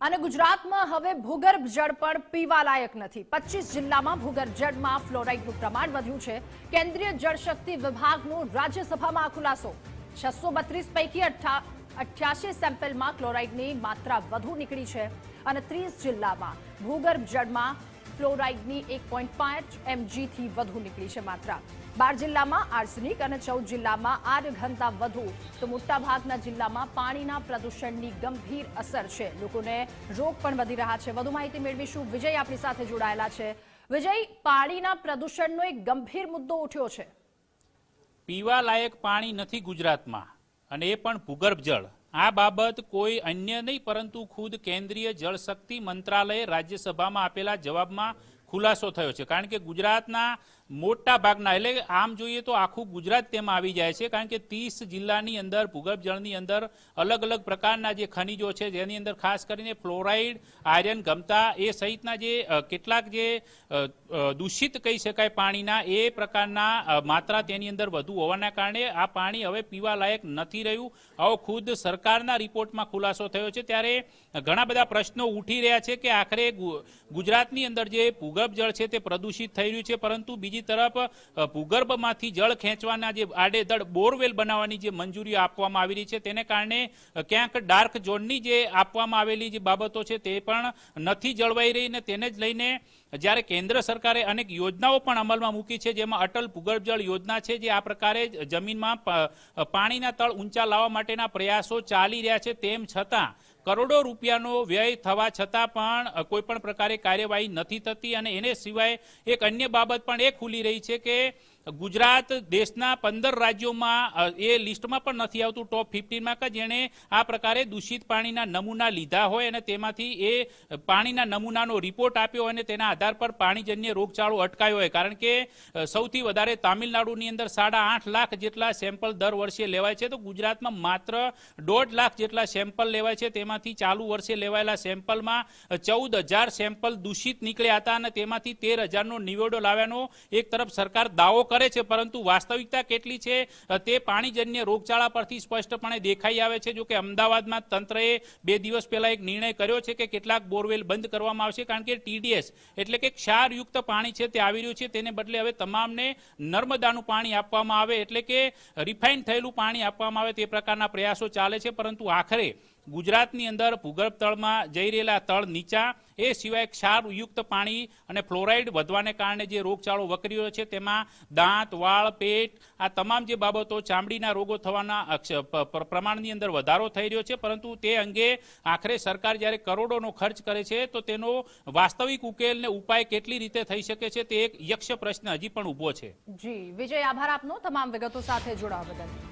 અને ગુજરાતમાં હવે ભૂગર્ભ જળ પણ પીવા લાયક નથી. પચીસ જિલ્લામાં ભૂગર્ભ જળમાં ફ્લોરાઇડનું પ્રમાણ વધ્યું છે. કેન્દ્રીય જળશક્તિ વિભાગનો રાજ્યસભામાં ખુલાસો. છસો બત્રીસ પૈકી અઠ્યાસી સેમ્પલમાં ક્લોરાઇડની માત્રા વધુ નીકળી છે. અને ત્રીસ જિલ્લામાં ભૂગર્ભ જળમાં ફ્લોરાઇડની એક પોઈન્ટ પાંચ એમજીથી વધુ નીકળી છે માત્રા. બાર જિલ્લામાં આર્સેનિક અને ચૌદ જિલ્લામાં આર ઘનતા વધુ. તો મોટાભાગના જિલ્લામાં પાણીના પ્રદૂષણની ગંભીર અસર છે. લોકોને રોગ પણ વધી રહ્યા છે. વધુ માહિતી મેળવીશું. વિજય આપણી સાથે જોડાયેલા છે. વિજય, પાણીના પ્રદૂષણનો એક ગંભીર મુદ્દો ઉઠ્યો છે. પીવા લાયક પાણી નથી ગુજરાતમાં અને એ પણ ભૂગર્ભ જળ. આ બાબત કોઈ અન્ય નહીં, પરંતુ ખુદ કેન્દ્રીય જળશક્તિ મંત્રાલયે રાજ્યસભામાં આપેલા જવાબમાં ખુલાસો થયો છે. કારણ કે ગુજરાતના મોટા ભાગના એટલે આમ જોઈએ તો આખું ગુજરાત તેમાં આવી જાય છે, કારણ કે ત્રીસ જિલ્લાની અંદર ભૂગર્ભ જળની અંદર અલગ અલગ પ્રકારના જે ખનિજો છે, જેની અંદર ખાસ કરીને ફ્લોરાઇડ, આયરન, ગમતા, એ સહિતના જે કેટલાક જે દૂષિત કહી શકાય પાણીના, એ પ્રકારના માત્રા તેની અંદર વધુ હોવાના કારણે આ પાણી હવે પીવા લાયક નથી રહ્યું. આવો ખુદ સરકારના રિપોર્ટમાં ખુલાસો થયો છે, ત્યારે ઘણા બધા પ્રશ્નો ઉઠી રહ્યા છે કે આખરે ગુજરાતની અંદર જે ભૂગર્ભ જળ છે તે પ્રદૂષિત થઈ રહ્યું છે, પરંતુ બીજી તરફ ભૂગર્ભમાંથી જળ ખેંચવાના જે આડેધડ બોરવેલ બનાવવાની જે મંજૂરીઓ આપવામાં આવી રહી છે, તેને કારણે ક્યાંક ડાર્ક ઝોનની જે આપવામાં આવેલી જે બાબતો છે તે પણ નથી જળવાઈ રહી ને તેને જ લઈને જ્યારે કેન્દ્ર સરકારે અનેક યોજનાઓ પણ અમલમાં મૂકી છે, જેમાં અટલ ભૂગર્ભ જળ યોજના છે, જે આ પ્રકારે જમીનમાં પાણીના તળ ઊંચા લાવવા માટેના પ્રયાસો ચાલી રહ્યા છે, તેમ છતાં કરોડો રૂપિયાનો વ્યય થવા છતાં પણ કોઈ પણ પ્રકારે કાર્યવાહી નથી થતી અને એને સિવાય એક અન્ય બાબત પણ એ ખુલી રહી છે કે ગુજરાત દેશના પંદર રાજ્યોમાં એ લિસ્ટમાં પણ નથી આવતું. ટોપ ફિફ્ટીનમાં કે જેણે આ પ્રકારે દૂષિત પાણીના નમૂના લીધા હોય અને તેમાંથી એ પાણીના નમૂનાનો રિપોર્ટ આપ્યો અને તેના આધાર પર પાણીજન્ય રોગચાળો અટકાયો હોય. કારણ કે સૌથી વધારે તામિલનાડુની અંદર સાડા આઠ લાખ જેટલા સેમ્પલ દર વર્ષે લેવાય છે. તો ગુજરાતમાં માત્ર દોઢ લાખ જેટલા સેમ્પલ લેવાય છે. તેમાંથી ચાલુ વર્ષે લેવાયેલા સેમ્પલમાં ચૌદ સેમ્પલ દૂષિત નીકળ્યા હતા અને તેમાંથી તેર હજારનો નિવેડો લાવ્યાનો એક તરફ સરકાર દાવો કરે છે, પરંતુ વાસ્તવિકતા કેટલી છે તે પાણીજન્ય રોગચાળા પરથી સ્પષ્ટપણે દેખાઈ આવે છે. જો કે અમદાવાદમાં તંત્રએ બે દિવસ પહેલા એક નિર્ણય કર્યો છે કે કેટલાક બોરવેલ બંધ કરવામાં આવશે, કારણ કે ટીડીએસ એટલે કે ક્ષારયુક્ત પાણી છે તે આવી રહ્યું છે. તેને બદલે હવે તમામને નર્મદાનું પાણી આપવામાં આવે એટલે કે રિફાઇન થયેલું પાણી આપવામાં આવે તે પ્રકારના પ્રયાસો ચાલે છે. પરંતુ આખરે ગુજરાતની અંદર ભૂગર્ભ તળમાં જઈ રહેલા તળ નીચા, એ સિવાય ક્ષારયુક્ત પાણી અને ફ્લોરાઇડ વધવાને કારણે જે રોગચાળો વકરી રહ્યો છે, તેમાં દાંત, વાળ, પેટ, આ તમામ જે બાબતો ચામડીના રોગો થવાના પ્રમાણની અંદર વધારો થઈ રહ્યો છે, પરંતુ તે અંગે આખરે સરકાર જ્યારે કરોડોનો ખર્ચ કરે છે, તો તેનો વાસ્તવિક ઉકેલ ને ઉપાય કેટલી રીતે થઈ શકે છે, તે એક યક્ષ પ્રશ્ન હજી પણ ઊભો છે. જી, વિજય, આભાર આપનો તમામ વિગતો સાથે જોડાવા બદલ.